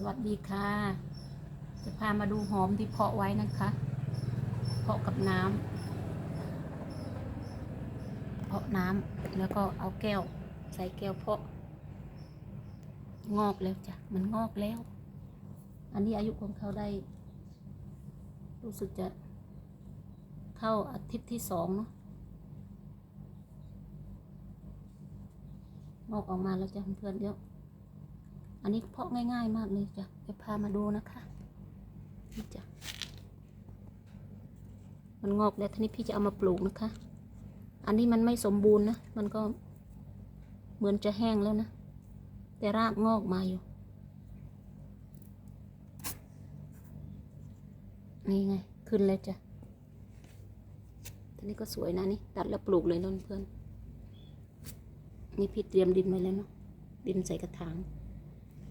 สวัสดีค่ะ จะพามาดูหอมที่เพาะไว้นะคะ เพาะกับน้ำเพาะน้ำแล้วก็เอาแก้ว ใส่แก้วเพาะ งอกแล้วจ้ะ มันงอกแล้ว อันนี้อายุของเขาได้ รู้สึกจะเข้าอาทิตย์ที่สองเนาะงอกออกมาแล้วจ้ะเพื่อนเดี๋ยว อันนี้เพาะง่าย ๆ มากเลยจ้ะจะพามาดูนะคะนี่จ้ะมันงอกแล้วทีนี้พี่จะเอามาปลูกนะคะ อันนี้มันไม่สมบูรณ์นะ มันก็เหมือนจะแห้งแล้วนะ แต่รากงอกมาอยู่ นี่ไง ขึ้นแล้วจ้ะทีนี้ก็สวยนะนี่ ตัดแล้วปลูกเลยนะเพื่อน นี่พี่เตรียมดินไว้แล้วเนาะ ดินใส่กระถาง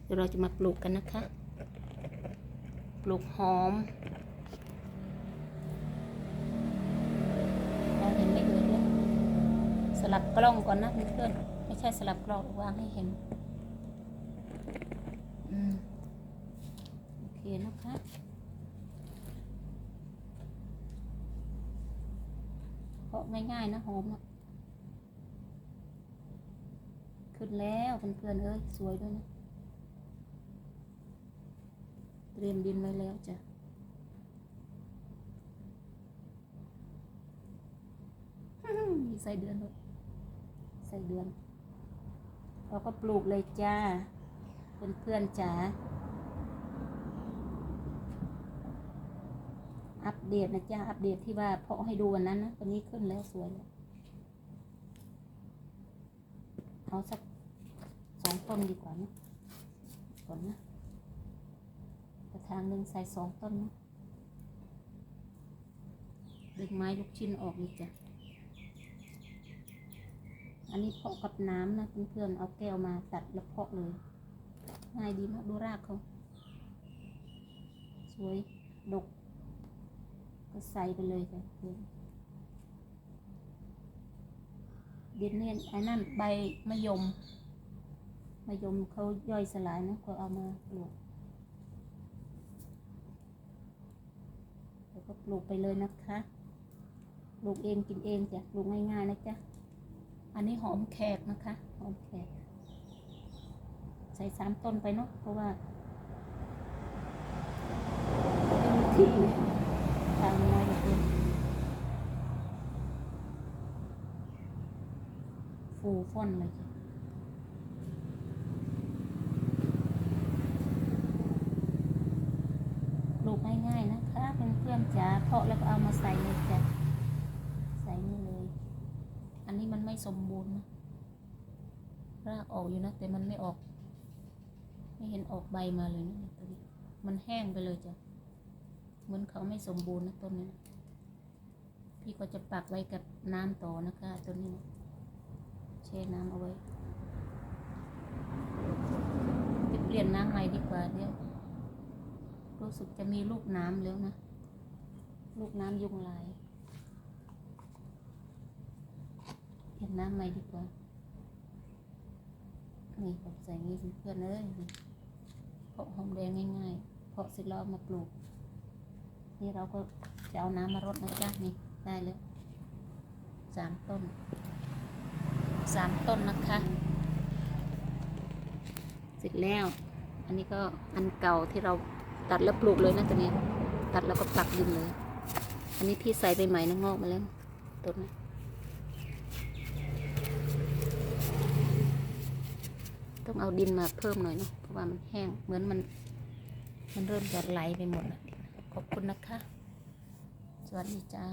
เดี๋ยวเราจะมาปลูกกันนะคะ ปลูกหอมมองเห็นไม่เอ่ยเนี่ยสลับกล้องก่อนนะเพื่อนไม่ใช่สลับกล้องวางให้เห็นอืมโอเคนะคะเพาะง่ายๆนะหอมนะขึ้นแล้วเพื่อนๆเอ้ยสวยด้วยนะ เตรียมดินไว้แล้วจ้ะมีใส่เดือนด้วยใส่เดือน เราก็ปลูกเลยจ้า เพื่อนๆจ๋า อัปเดตนะจ้า อัปเดตที่ว่าเพาะให้ดูวันนั้นนะตอนนี้ขึ้นแล้วสวยแล้วเอาสักสองต้นดีกว่านะก่อนนะ กระถางหนึ่งใส่สองต้นนะดึงไม้ลูกชิ้นออกนี่จ้ะ อันนี้เพาะกับน้ำนะเพื่อนๆเอาแก้วมาตัดแล้วเพาะเลยง่ายดีมากดูรากเขา สวย ดก ก็ใส่ไปเลยจ้ะเพื่อนดินเนี่ยไอ้นั่นใบมะยมมะยมเขาย่อยสลายนะก็เอามาปลูก แล้ว ก็ปลูกไปเลยนะคะ ปลูกเองกินเองจ้ะ ปลูกง่ายๆนะจ๊ะ อันนี้หอมแขกนะคะ หอมแขก ใส่สามต้นไปเนาะ เพราะว่าที่ทางน้อยเหลือฟูฟ่อนเลยจ้ะ ป ลูกง่ายๆนะคะเพื่อนๆจ๋าเพาะแล้วก็เอามาใส่เลยจ้ะใส่นี่เลย อันนี้มันไม่สมบูรณ์นะรากออกอยู่นะแต่มันไม่ออก ไม่เห็นออกใบมาเลยนะตัวนี้มันแห้งไปเลยจ้ะเหมือนเขาไม่สมบูรณ์นะต้นนี้นะพี่ก็จะปักไว้กับน้ำต่อนะคะต้นนี้นะแช่น้ำเอาไว้จะเปลี่ยนน้ำใหม่ดีกว่าเดี๋ยว รู้สึกจะมีลูกน้ำแล้วนะ ลูกน้ำยุงลายเห็นน้ำใหม่ดีกว่า นี่ผมใส่งี้เพื่อนเลยเพาะหอมแดงง่ายๆ เพาะเสร็จแล้วเอมาปลูก นี่เราก็จะเอาน้ำมารดนะจ๊ะนี่ได้แล้วสามต้นสามต้นนะคะ เสร็จแล้ว อันนี้ก็อันเก่าที่เรา ตัดแล้วปลูกเลยนะตัวนี้ ตัดแล้วก็ปักดินเลย อันนี้พี่ใส่ไปใหม่นะงอกมาแล้วต้นนะต้องเอาดินมาเพิ่มหน่อยเนาะเพราะว่ามันแห้งเหมือนมัน มันเริ่มจะไหลไปหมดแล้วขอบคุณนะคะ สวัสดีจ้า